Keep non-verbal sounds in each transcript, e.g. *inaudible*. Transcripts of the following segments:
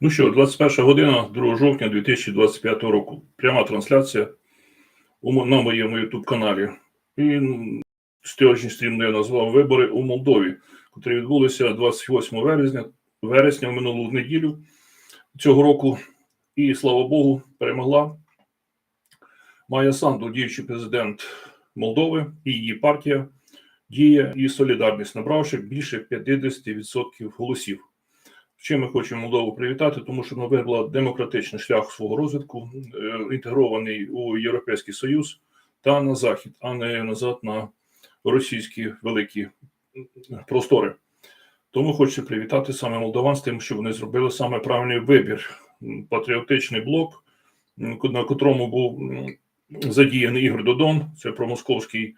Ну що, 21 година 2 жовтня 2025 року. Пряма трансляція на моєму YouTube каналі. І сьогоднішній стрім я назвав вибори у Молдові, котрі відбулися 28 вересня, вересня в минулу неділю цього року. І слава Богу, перемогла Майя Санду, діючий президент Молдови, і її партія Дія і Солідарність, набравши більше 50% голосів. Чим ми хочемо Молдову привітати, тому що вона вибрала демократичний шлях свого розвитку, е, інтегрований у Європейський Союз та на захід, а не назад на російські великі простори. Тому хочу привітати саме молдаван з тим, що вони зробили саме правильний вибір. Патріотичний блок, на котрому був задіяний Ігор Додон, це промосковський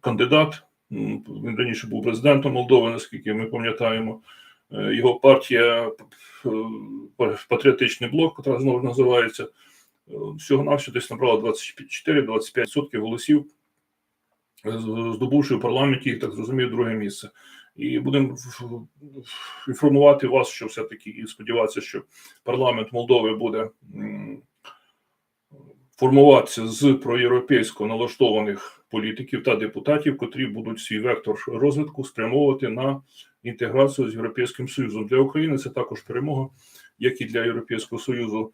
кандидат. Він раніше був президентом Молдови, наскільки ми пам'ятаємо. Е, Його партія е, Патріотичний блок, яка знову називається, е, всього навсього десь набрала 24-25% голосів, здобувши в парламенті, так зрозумів, друге місце. І будемо інформувати вас, що все-таки і сподіватися, що парламент Молдови буде формуватися з проєвропейсько налаштованих політиків та депутатів, котрі будуть свій вектор розвитку спрямовувати на інтеграцію з Європейським Союзом. Для України це також перемога, як і для Європейського Союзу,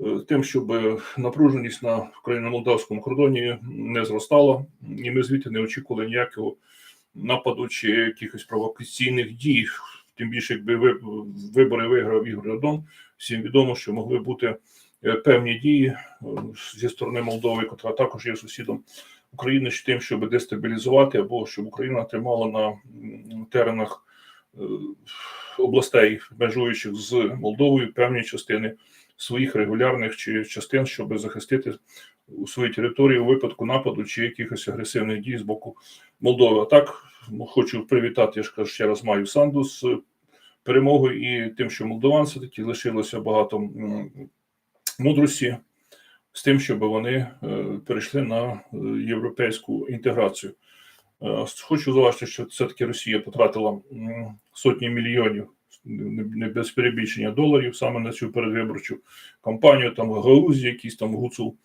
е, тим, щоб напруженість на україно-молдавському кордоні не зростала, і ми звідти не очікували ніякого нападу чи якихось провокаційних дій. Тим більше, якби ви- вибори виграв Ігор Додон, всім відомо, що могли бути е, певні дії е, зі сторони Молдови, яка також є сусідом України, з тим, щоб дестабілізувати або щоб Україна тримала на теренах е, областей, межуючих з Молдовою, певні частини своїх регулярних чи частин, щоб захистити у своїй території у випадку нападу чи якихось агресивних дій з боку Молдови. А так хочу привітати, я ж кажу, ще раз маю Санду з перемогою і тим, що молдован все-таки лишилося багато мудрості з тим, щоб вони е, перейшли на е, європейську інтеграцію. Е, Хочу зауважити, що все-таки Росія потратила сотні мільйонів не без перебільшення доларів саме на цю передвиборчу кампанію. Там Гаузі, якісь там гуцул,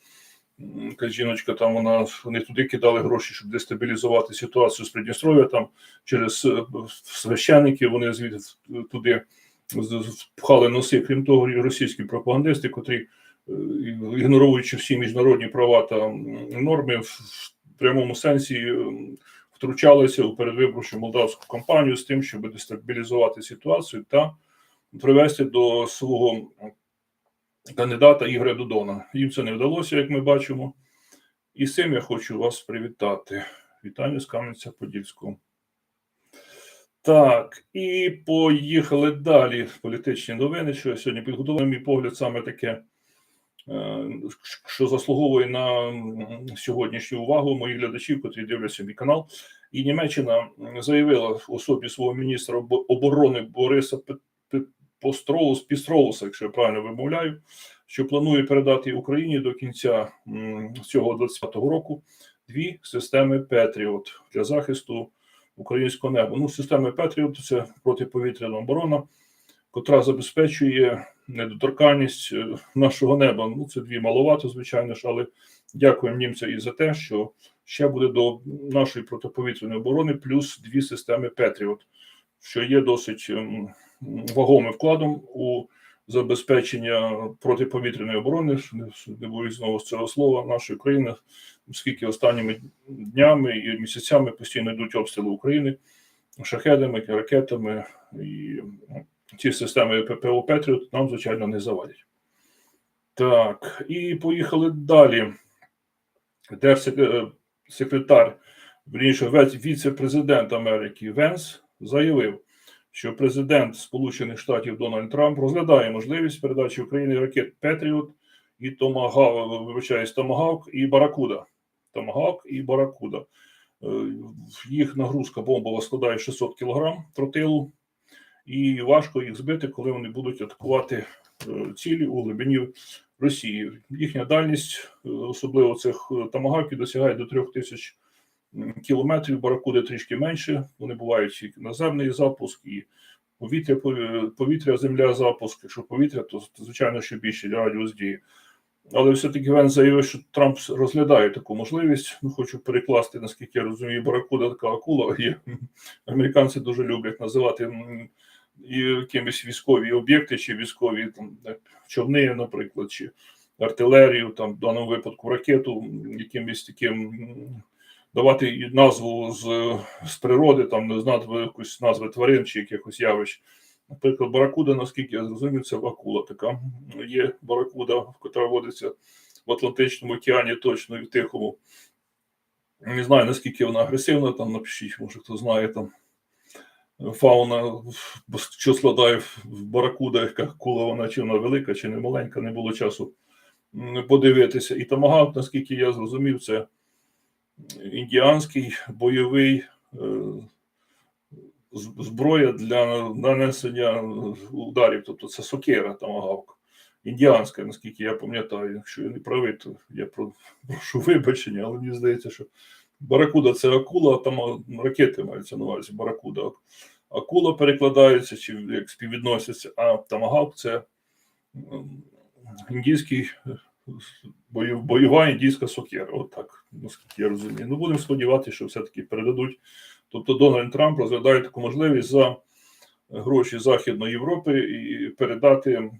жіночка, там вона вони туди кидали гроші, щоб дестабілізувати ситуацію з Придністров'я. Там через священників вони звідти туди впхали носи. Крім того, російські пропагандисти, котрі ігноруючи всі міжнародні права та норми, в прямому сенсі втручалися у передвиборчу молдавську кампанію з тим, щоб дестабілізувати ситуацію та привести до свого кандидата Ігоря Додона. Їм це не вдалося, як ми бачимо. І з цим я хочу вас привітати. Вітання з Кам'янця-Подільського. Так, і поїхали далі. Політичні новини, що я сьогодні підготував, мій погляд, саме таке, е, що заслуговує на сьогоднішню увагу моїх глядачів, котрі дивляться мій канал. І Німеччина заявила в особі свого міністра оборони Бориса Постролус, Пістролуса, якщо я правильно вимовляю, що планує передати Україні до кінця цього 25-го року дві системи Петріот для захисту українського неба. Ну, система Петріот це протиповітряна оборона, котра забезпечує недоторканність е, нашого неба. Ну, це дві маловато, звичайно ж, але дякуємо німцям і за те, що ще буде до нашої протиповітряної оборони плюс дві системи Петріот, що є досить ем, вагомим вкладом у забезпечення протиповітряної оборони. Не- боюсь знову з цього слова нашої країни, оскільки останніми днями і місяцями постійно йдуть обстріли України шахедами, ракетами, і ці системи ППО Петріот нам, звичайно, не завадять. Так, і поїхали далі. Держсекретар, вірніше, віце- віце-президент Америки Венс заявив, що президент Сполучених Штатів Дональд Трамп розглядає можливість передачі Україні ракет Петріот і Томагав, вибачаюсь, Томагавк і Баракуда. Томагавк і Баракуда. Е, Їх нагрузка бомбова складає 600 кг тротилу, і важко їх збити, коли вони будуть атакувати е, цілі у глибині Росії. Їхня дальність, е, особливо цих е, томагавків, досягає до 3000 м, кілометрів. Баракуди трішки менше. Вони бувають і наземний запуск, і Повітря, пов- повітря, земля, запуск. Якщо повітря, то звичайно ще більше радіус дії. Але все-таки Вен заявив, що Трамп розглядає таку можливість. Ну, хочу перекласти, наскільки я розумію, баракуда така акула є. Американці дуже люблять називати якимись військові об'єкти, чи військові там, е, човни, наприклад, чи артилерію, там, в даному випадку ракету, якимось таким давати назву з, з природи, там з назви якусь назви тварин чи якихось явищ. Наприклад, баракуда, наскільки я зрозумів, це акула така. Є баракуда, яка водиться в Атлантичному океані, точно і в Тихому. Не знаю, наскільки вона агресивна, там напишіть, може хто знає там фауна, що складає в баракуда, яка акула, вона чи вона велика, чи не маленька, не було часу подивитися. І тамагавк, наскільки я зрозумів, це індіанський бойовий е, зброя для нанесення ударів, тобто це сокира тамагавк. Індіанська, наскільки я пам'ятаю, якщо я не правий, то я прошу вибачення, але мені здається, що баракуда це акула, там ракети маються на увазі. Баракуда. Акула перекладається чи як співвідноситься, а тамагавк це індійський е, бойова індійська сокира. От так, наскільки я розумію. Ну, будемо сподіватися, що все-таки передадуть. Тобто Дональд Трамп розглядає таку можливість за гроші Західної Європи і передати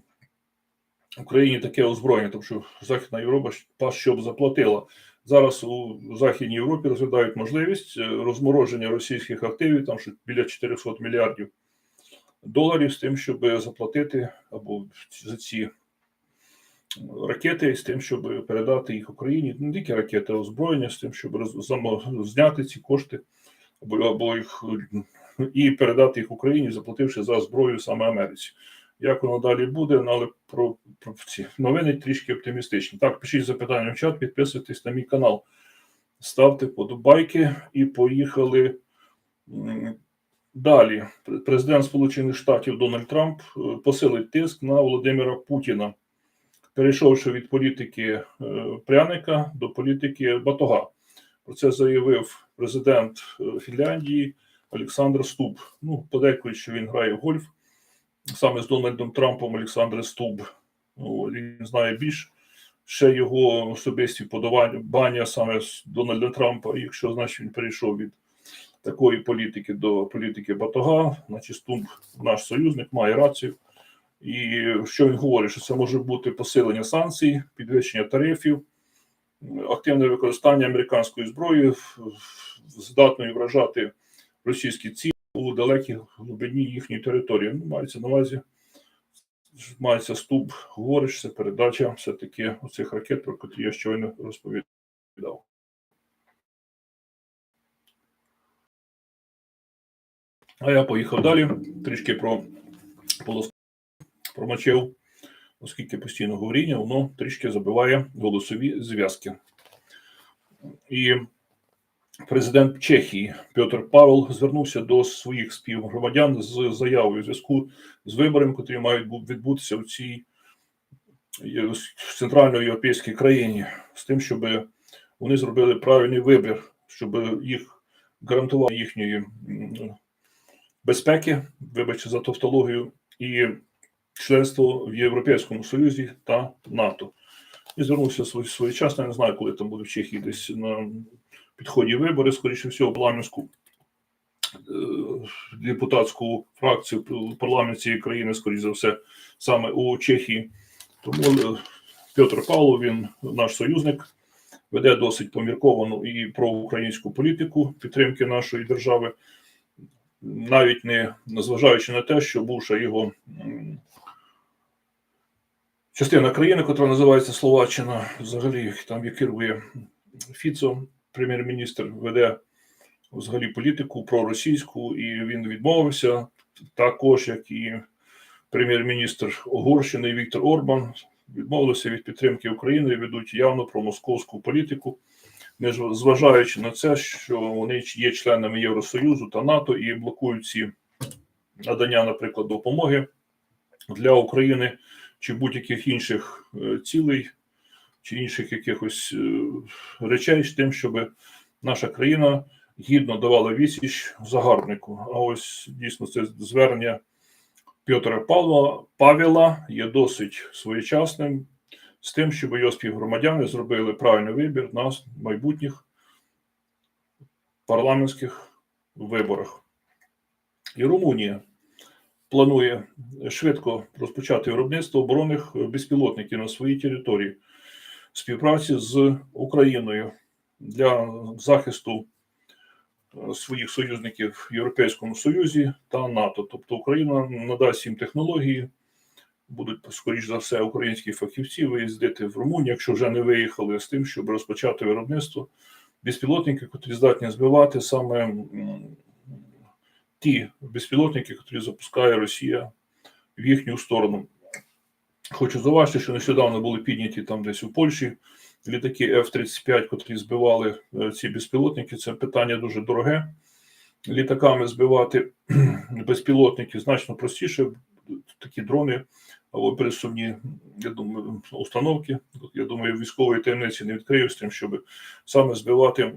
Україні таке озброєння, тому що Західна Європа щоб заплатила. Зараз у Західній Європі розглядають можливість е, розмороження російських активів, там що біля 400 мільярдів доларів, з тим, щоб заплатити або за ці ракети, з тим, щоб передати їх Україні. Не тільки ракети, а озброєння, з тим, щоб зняти ці кошти або, їх і передати їх Україні, заплативши за зброю саме Америці. Як воно далі буде, ну, але про, про ці новини трішки оптимістичні. Так, пишіть запитання в чат, підписуйтесь на мій канал, ставте подобайки і поїхали далі. Президент Сполучених Штатів Дональд Трамп е, посилить тиск на Володимира Путіна, перейшовши від політики е, пряника до політики батога. Про це заявив президент е, Фінляндії Олександр Стуб. Ну, подейкують, що він грає в гольф саме з Дональдом Трампом Олександр Стуб. О, Він знає більш. Ще його особисті подавання саме з Дональда Трампа, якщо значить він перейшов від такої політики до політики Батога, значить Стуб наш союзник має рацію. І що він говорить, що це може бути посилення санкцій, підвищення тарифів, активне використання американської зброї, здатної вражати російські цілі у далекій глибині їхньої території. Ну, мається на увазі, мається ступ, говориш, це передача все-таки оцих ракет, про котрі я щойно розповідав. А я поїхав далі, трішки про полос промочив, оскільки постійно говоріння, воно трішки забиває голосові зв'язки. І президент Чехії Петр Павел звернувся до своїх співгромадян з заявою у зв'язку з виборами, котрі мають відбутися в цій е, центральноєвропейській країні, з тим, щоб вони зробили правильний вибір, щоб їх гарантували їхньої безпеки, вибачте за тавтологію, і членство в Європейському Союзі та НАТО. І звернувся своєчасно, я не знаю, коли там буде в Чехії десь на підході вибори, скоріше всього, парламентську е, депутатську фракцію в парламенті цієї країни, скоріше за все, саме у Чехії. Тому е, Петр Павлов, він наш союзник, веде досить помірковану і проукраїнську політику підтримки нашої держави, навіть не незважаючи на те, що бувша його частина країни, яка називається Словаччина, взагалі там і керує Фіцо, прем'єр-міністр, веде взагалі політику проросійську, і він відмовився. Також, як і прем'єр-міністр Угорщини Віктор Орбан, відмовилися від підтримки України ведуть явно промосковську політику, не зважаючи на це, що вони є членами Євросоюзу та НАТО і блокують ці надання, наприклад, допомоги для України чи будь-яких інших е, цілей, чи інших якихось е, речей з тим, щоб наша країна гідно давала відсіч загарбнику. А ось дійсно це звернення Петра Павла Павела є досить своєчасним з тим, щоб його співгромадяни зробили правильний вибір на майбутніх парламентських виборах. І Румунія планує швидко розпочати виробництво оборонних безпілотників на своїй території співпраці з Україною для захисту е, своїх союзників в Європейському Союзі та НАТО. Тобто Україна надасть їм технології, будуть скоріш за все українські фахівці виїздити в Румунію, якщо вже не виїхали з тим, щоб розпочати виробництво безпілотників, які здатні збивати саме ті безпілотники, які запускає Росія в їхню сторону. Хочу зауважити, що нещодавно були підняті там десь у Польщі літаки F-35, котрі збивали е, ці безпілотники. Це питання дуже дороге. Літаками збивати *clears throat* безпілотники значно простіше. Такі дрони або пересувні, я думаю, установки. Я думаю, військової таємниці не відкрию з тим, щоб саме збивати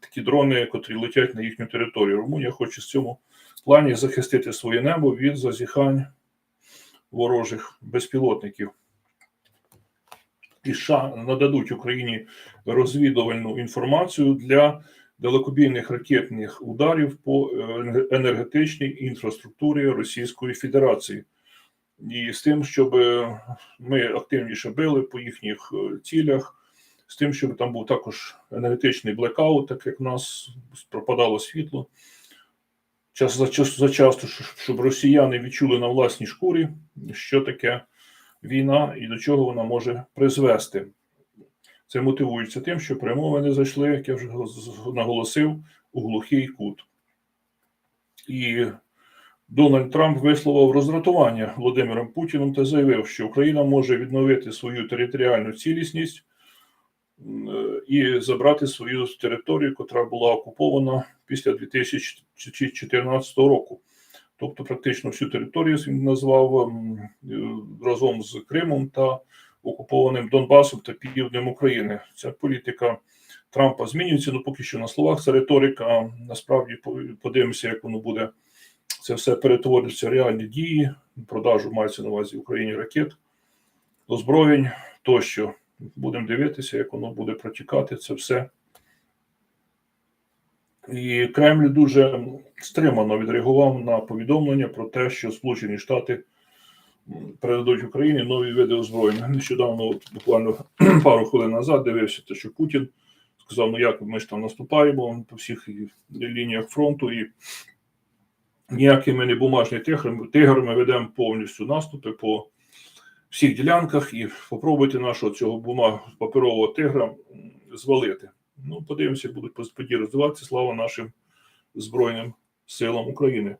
такі дрони, котрі летять на їхню територію. Румунія хоче в цьому плані захистити своє небо від зазіхань ворожих безпілотників. І США нададуть Україні розвідувальну інформацію для далекобійних ракетних ударів по е, енергетичній інфраструктурі Російської Федерації. І з тим, щоб ми активніше били по їхніх е, цілях, з тим, щоб там був також енергетичний блекаут, так як в нас пропадало світло. Час за час за часто, щоб росіяни відчули на власній шкурі, що таке війна і до чого вона може призвести. Це мотивується тим, що перемовини зайшли, як я вже наголосив, у глухий кут. І Дональд Трамп висловив роздратування Володимиром Путіним та заявив, що Україна може відновити свою територіальну цілісність і забрати свою територію, яка була окупована після 2014 року. Тобто, практично всю територію він назвав разом з Кримом та окупованим Донбасом та півднем України. Ця політика Трампа змінюється. Ну поки що на словах це риторика. Насправді подивимося, як воно буде це все перетворюється в реальні дії. Продажу мається на увазі Україні ракет, озброєнь тощо. Будемо дивитися, як воно буде протікати це все. І Кремль дуже стримано відреагував на повідомлення про те, що Сполучені Штати передадуть Україні нові види озброєння. Нещодавно, от, буквально *clears throat* пару хвилин назад, дивився, те, що Путін сказав: ну як ми ж там наступаємо по всіх лініях фронту, і ніякими не бумажні тиграми, ведемо повністю наступи по всіх ділянках і спробуйте нашого цього бумаг паперового тигра звалити. Ну, подивимося, будуть події розвиватися. Слава нашим Збройним силам України.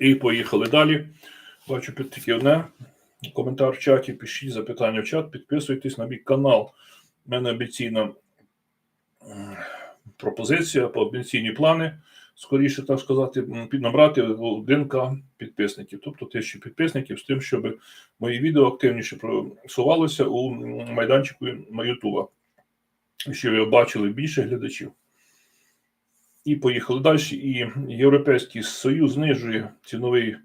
І поїхали далі. Бачу тільки одне. Коментар в чаті, пишіть запитання в чат, підписуйтесь на мій канал. У мене амбіційна пропозиція по амбіційні плани. Скоріше, так сказати, набрати 1К підписників, тобто тисячі підписників, з тим, щоб мої відео активніше просувалося у майданчику на Ютуба, щоб ви бачили більше глядачів. І поїхали далі. І Європейський Союз знижує ціновий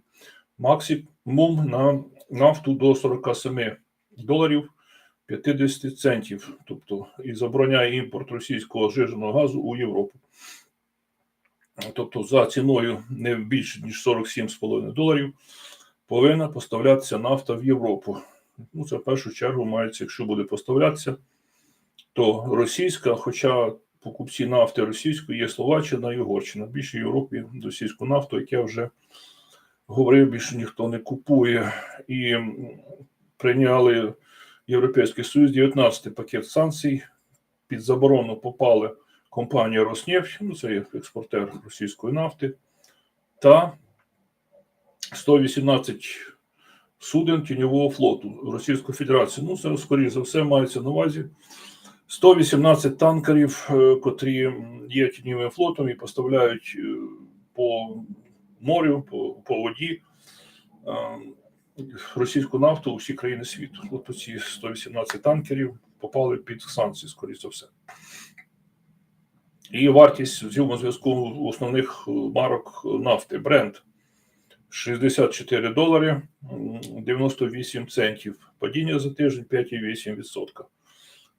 максимум на нафту до 47 доларів 50 центів, тобто і забороняє імпорт російського жиженого газу у Європу. Тобто за ціною не більше ніж 47,5 доларів повинна поставлятися нафта в Європу. Ну, це в першу чергу мається, якщо буде поставлятися, то російська, хоча покупці нафти російської є Словаччина і Угорщина. Більше в Європі російську нафту, як я вже говорив, більше ніхто не купує. І прийняли Європейський Союз 19 пакет санкцій. Під заборону попали компанія Роснефть, ну це експортер російської нафти, та 118 суден тіньового флоту Російської Федерації. Ну, це, скоріше за все, мається на увазі 118 танкерів, е, котрі є тіньовим флотом і поставляють е, по морю, по, по воді е, російську нафту у всі країни світу. От ці 118 танкерів попали під санкції, скоріше за все. І вартість в зв'язку основних е, марок нафти бренд 64 долари 98 центів. Падіння за тиждень 5,8%.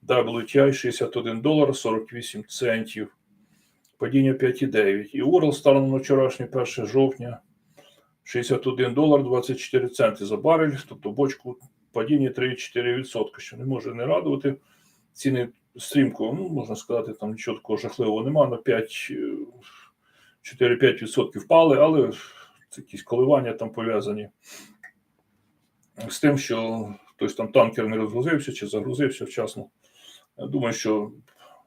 WTI 61 долар 48 центів. Падіння 5,9. І Урал станом на вчорашнє 1 жовтня 61 долар 24 центи за барель, тобто бочку падіння 3,4%, що не може не радувати. Ціни стрімко, ну, можна сказати, там нічого такого жахливого немає, на 5, е, 4-5% впали, але це якісь коливання там пов'язані з тим, що хтось там танкер не розгрузився чи загрузився вчасно. Я думаю, що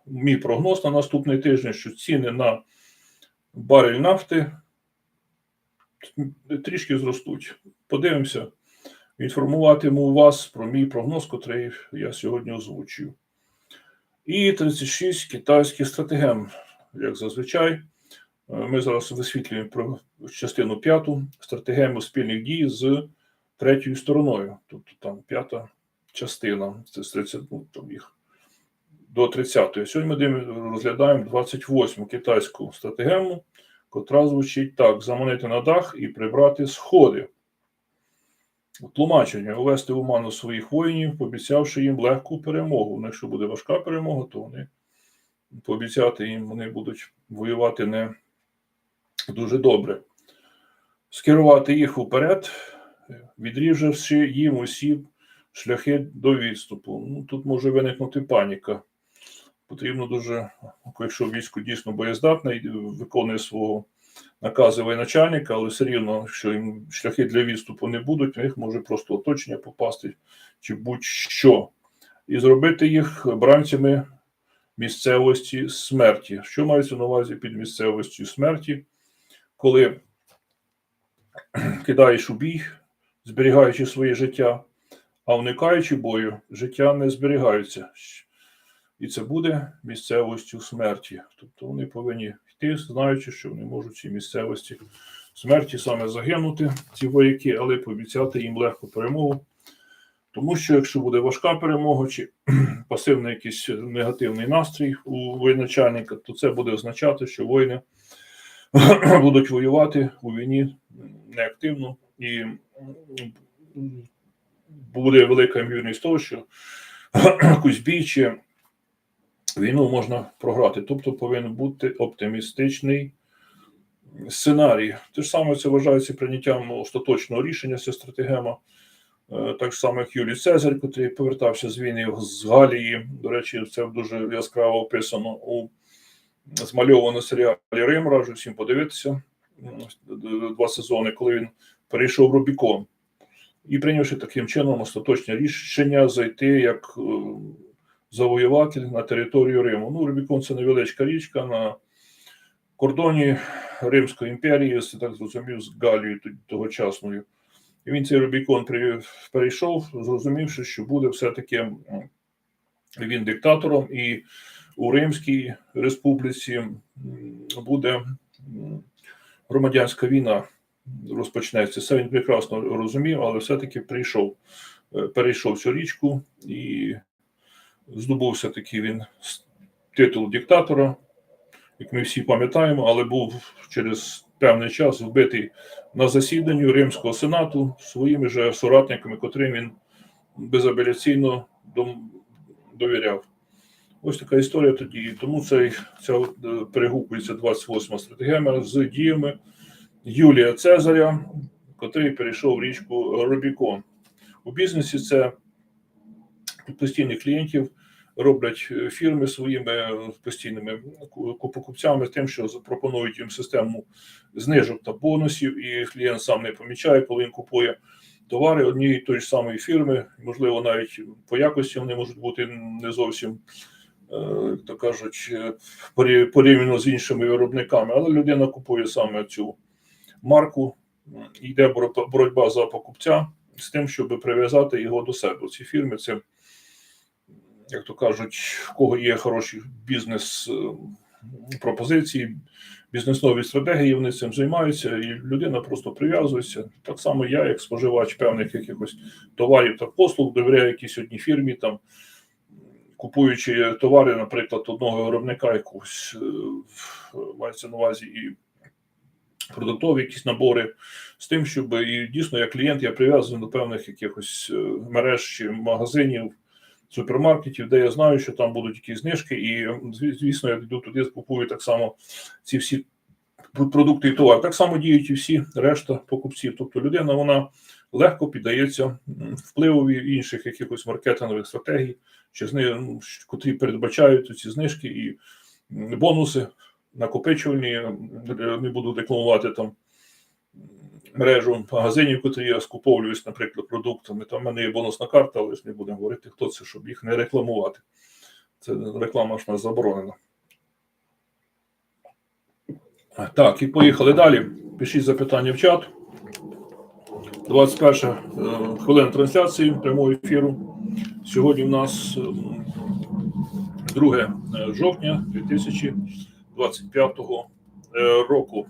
мій прогноз на наступний тиждень, що ціни на барель нафти трішки зростуть. Подивимося, інформуватиму вас про мій прогноз, котрий я сьогодні озвучую. І 36 китайських стратегем, як зазвичай. Е, Ми зараз висвітлюємо про частину п'яту стратегему спільних дій з третьою стороною. Тобто там п'ята частина, це з 30, ну, там їх до 30-ї. Сьогодні ми розглядаємо 28-му китайську стратегему, котра звучить так: заманити на дах і прибрати сходи. Тлумачення увести в оману своїх воїнів, пообіцявши їм легку перемогу. Ну, якщо буде важка перемога, то вони пообіцяти їм вони будуть воювати не дуже добре. Скерувати їх уперед, відріжавши їм усі шляхи до відступу. Ну, тут може виникнути паніка. Потрібно дуже, якщо військо дійсно боєздатне виконує свого накази воєначальника, але все рівно, якщо їм шляхи для відступу не будуть, в них може просто оточення попасти чи будь-що. І зробити їх бранцями місцевості смерті. Що мається на увазі під місцевістю смерті, коли кидаєш у бій, зберігаючи своє життя, а уникаючи бою, життя не зберігаються. І це буде місцевостю смерті. Тобто вони повинні йти, знаючи, що вони можуть цій місцевості смерті саме загинути, ці вояки, але пообіцяти їм легку перемогу. Тому що якщо буде важка перемога чи *clears throat* пасивний якийсь негативний настрій у воєначальника, то це буде означати, що воїни *clears throat* будуть воювати у війні неактивно і буде велика ймовірність того, що *clears throat* якусь бій чи війну можна програти. Тобто повинен бути оптимістичний сценарій. Те ж саме це вважається прийняттям остаточного рішення, це стратегема. Е, Так само, як Юлій Цезарь, який повертався з війни з Галії. До речі, це дуже яскраво описано у змальованому серіалі Рим. Раджу всім подивитися два сезони, коли він перейшов Рубікон. І прийнявши таким чином остаточне рішення зайти як е, завоюватель на територію Риму. Ну, Рубікон це невеличка річка на кордоні Римської імперії, це так зрозумів, з Галією тогочасною. І він цей Рубікон перейшов, зрозумівши, що буде все-таки він диктатором, і у Римській республіці буде громадянська війна розпочнеться. Це він прекрасно розумів, але все-таки прийшов, е, перейшов цю річку і здобувся такий він титул диктатора, як ми всі пам'ятаємо, але був через певний час вбитий на засіданні Римського сенату своїми же соратниками, котрим він безапеляційно довіряв. Ось така історія тоді. Тому цей, ця е, перегукується 28 стратегема з діями Юлія Цезаря, котрий перейшов річку Рубікон. У бізнесі це постійних клієнтів роблять фірми своїми постійними покупцями тим, що запропонують їм систему знижок та бонусів, і клієнт сам не помічає, коли він купує товари однієї тої ж самої фірми, можливо, навіть по якості вони можуть бути не зовсім. е, То кажуть, порівняно з іншими виробниками, але людина купує саме цю марку, йде боротьба за покупця з тим, щоб прив'язати його до себе. Ці фірми це як то кажуть, в кого є хороші бізнес е, пропозиції, бізнесові стратегії, вони цим займаються, і людина просто прив'язується. Так само я, як споживач певних якихось товарів та послуг, довіряю якійсь одній фірмі, там купуючи товари, наприклад, одного виробника якогось, е, мається на увазі і продуктові якісь набори, з тим, щоб і дійсно як клієнт я прив'язаний до певних якихось е, мереж чи магазинів, супермаркетів, де я знаю, що там будуть якісь знижки, і звісно, я йду туди, купую так само ці всі продукти і товари. Так само діють і всі решта покупців. Тобто людина вона легко піддається впливові інших якихось маркетингових стратегій, чи з нею, ну, котрі передбачають ці знижки і бонуси накопичувальні. Не буду рекламувати там мережу магазинів, котрі я скуповуюсь, наприклад, продуктами. Там в мене є бонусна карта, але ж не будемо говорити, хто це, щоб їх не рекламувати. Це реклама ж нас заборонена. Так, і поїхали далі. Пишіть запитання в чат. 21 е, хвилина трансляції прямого ефіру. Сьогодні в нас ем, 2 е, жовтня 2025 е, року.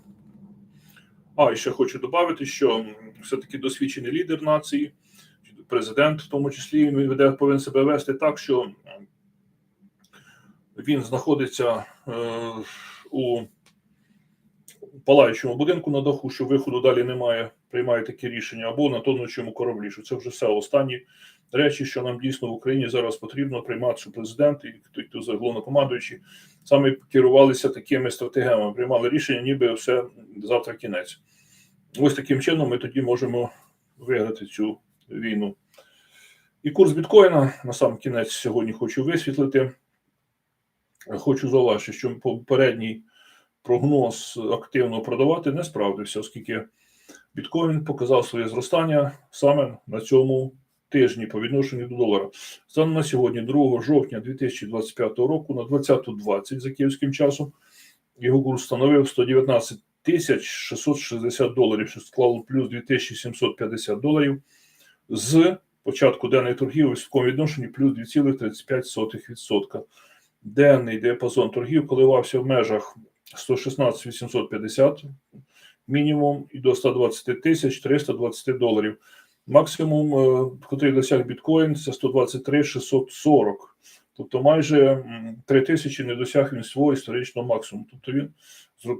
А, ще хочу додати, що все-таки досвідчений лідер нації, президент, в тому числі, веде, повинен себе вести так, що він знаходиться е, у палаючому будинку на даху, що виходу далі немає, приймає такі рішення, або на тонучому кораблі. Що це вже все останні речі, що нам дійсно в Україні зараз потрібно приймати, що президент і хто за головнокомандуючий саме керувалися такими стратегіями, приймали рішення, ніби все завтра кінець. Ось таким чином ми тоді можемо виграти цю війну. І курс біткоїна на сам кінець сьогодні хочу висвітлити. Хочу зауважити, що попередній прогноз активно продавати не справдився, оскільки біткоін показав своє зростання саме на цьому тижні по відношенню до долара. Станом на сьогодні, 2 жовтня 2025 року, на 20.20 за київським часом, його курс становив 119 тисяч 660 доларів, що склало плюс 2750 доларів. З початку денної торгів у світовому відношенні плюс 2,35%. Денний діапазон торгів коливався в межах 116 850 мінімум і до 120 тисяч 320 доларів. Максимум, е, котрий досяг біткоін, це 123 640. Тобто майже 3 тисячі не досяг він свого історичного максимуму. Тобто він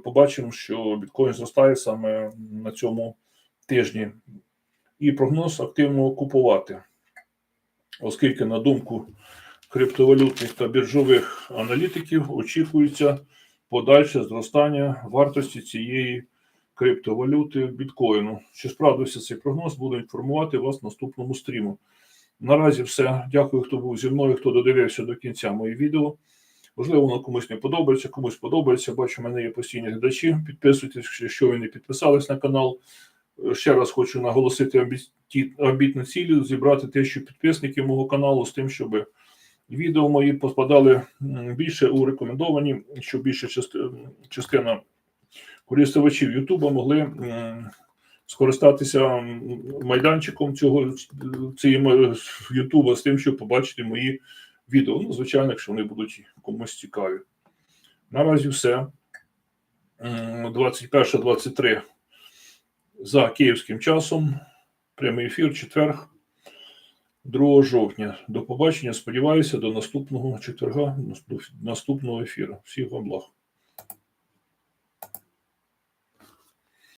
побачимо, що біткоін зростає саме на цьому тижні. І прогноз активно купувати, оскільки, на думку криптовалютних та біржових аналітиків, очікується подальше зростання вартості цієї криптовалюти біткоїну. Чи справдився цей прогноз, буду інформувати вас в наступному стріму. Наразі все. Дякую, хто був зі мною, хто додивився до кінця моє відео. Можливо, воно комусь не подобається, комусь подобається. Бачу, в мене є постійні глядачі. Підписуйтесь, якщо ви не підписались на канал. Ще раз хочу наголосити амбітну цілю зібрати тисячу підписників мого каналу з тим, щоб відео мої попадали більше у рекомендовані, щоб більше части- частина користувачів Ютуба могли скористатися майданчиком цього Ютуба з тим, щоб побачити мої відео. Ну, звичайно, якщо вони будуть комусь цікаві. Наразі все. 21-23 за київським часом. Прямий ефір, четверг, 2 жовтня. До побачення. Сподіваюся, до наступного четверга, наступного ефіру. Всіх вам благ.